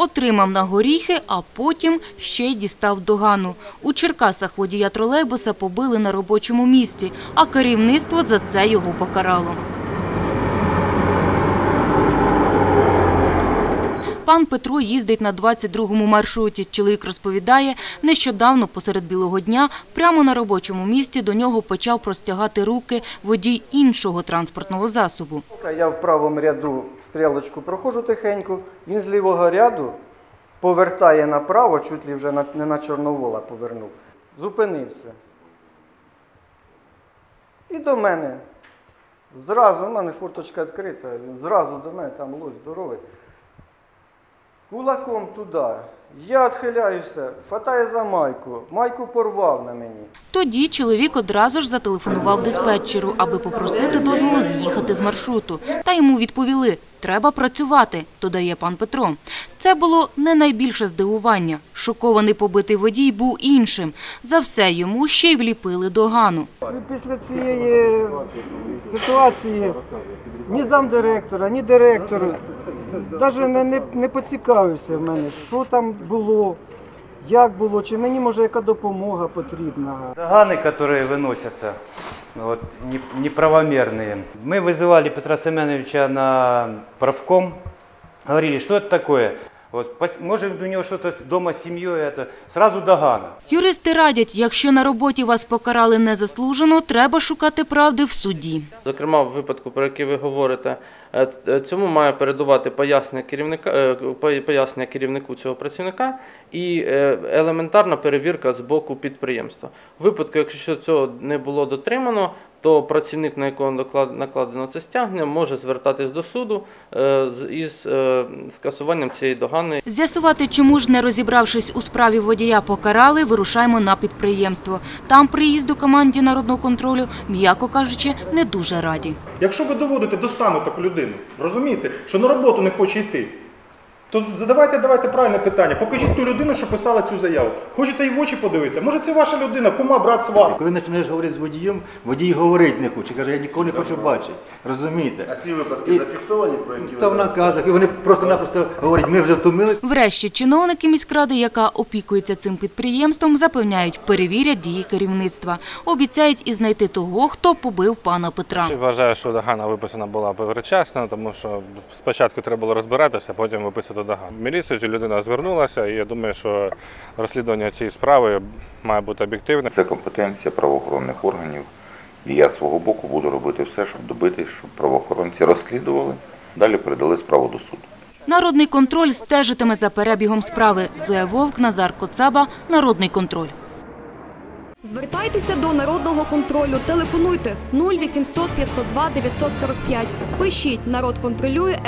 Отримав на горіхи, а потім ще й дістав догану. У Черкасах водія тролейбуса побили на робочому місці, а керівництво за це його покарало. Пан Петро їздить на 22-му маршруті. Чоловік розповідає, нещодавно посеред білого дня прямо на робочому місці до нього почав простягати руки водій іншого транспортного засобу. Я в правому ряду стрілочку проходжу тихенько, він з лівого ряду повертає направо, чуть ли вже не на Чорновола повернув. Зупинився. І до мене. Зразу, у мене форточка відкрита, зразу до мене, там лось здоровий. Кулаком туди. Я відхиляюся, хватає за майку. Майку порвав на мені. Тоді чоловік одразу ж зателефонував диспетчеру, аби попросити дозволу з'їхати з маршруту. Та йому відповіли – треба працювати, додає пан Петро. Це було не найбільше здивування. Шокований побитий водій був іншим. За все йому ще й вліпили догану. Після цієї ситуації ні замдиректора, ні директор навіть не, не, не поцікавився в мене, що там було, як було, чи мені може яка допомога потрібна. Доганы, которые выносятся, вот, не- неправомерные. Мы вызывали Петра Семеновича на правком, говорили, что это такое. Вот, пос- может, у него что-то с- дома с семьей, это сразу догана. Юристи радять, якщо на роботі вас покарали незаслужено, треба шукати правди в суді. Зокрема, в випадку, про який ви говорите, е, ц- е, цьому має передувати пояснення керівника е, пояснення керівнику цього працівника і е, елементарна перевірка з боку підприємства. В випадку, якщо цього не було дотримано, то працівник, на якого накладено це стягнення, може звертатись до суду е, із е, скасуванням цієї догани З'ясувати, чому ж не розібравшись у справі водія покарали, вирушаємо на підприємство. Там приїзду команді народного контролю, м'яко кажучи, не дуже раді. Якщо ви доводите до стану таку людину, розумієте, що на роботу не хоче йти, то задавайте давайте правильне питання. Покажіть ту людину, що писала цю заяву. Хочеться і в очі подивитися. Може, це ваша людина, кума, брат, сват. Коли починаєш говорити з водієм, водій говорить не хоче, каже, я нікого не хочу бачити. Розумієте? А ці випадки І- зафіксовані, про які ви Та в зараз? наказах, і вони просто-напросто говорять, ми вже втомили. Врешті чиновники міськради, яка опікується цим підприємством, запевняють, перевірять дії керівництва. Обіцяють і знайти того, хто побив пана Петра. Вважаю, що догана виписана була передчасно, тому що спочатку треба було розбиратися, потім виписати догану. В міліцію ця людина звернулася, і я думаю, що розслідування цієї справи має бути об'єктивне. Це компетенція правоохоронних органів. І я з свого боку буду робити все, щоб добитись, щоб правоохоронці розслідували, далі передали справу до суду. Народний контроль стежитиме за перебігом справи. Зоя Вовк, Назар Коцаба, Народний контроль. Звертайтеся до народного контролю. Телефонуйте 0800 502 945. Пишіть народ контролює.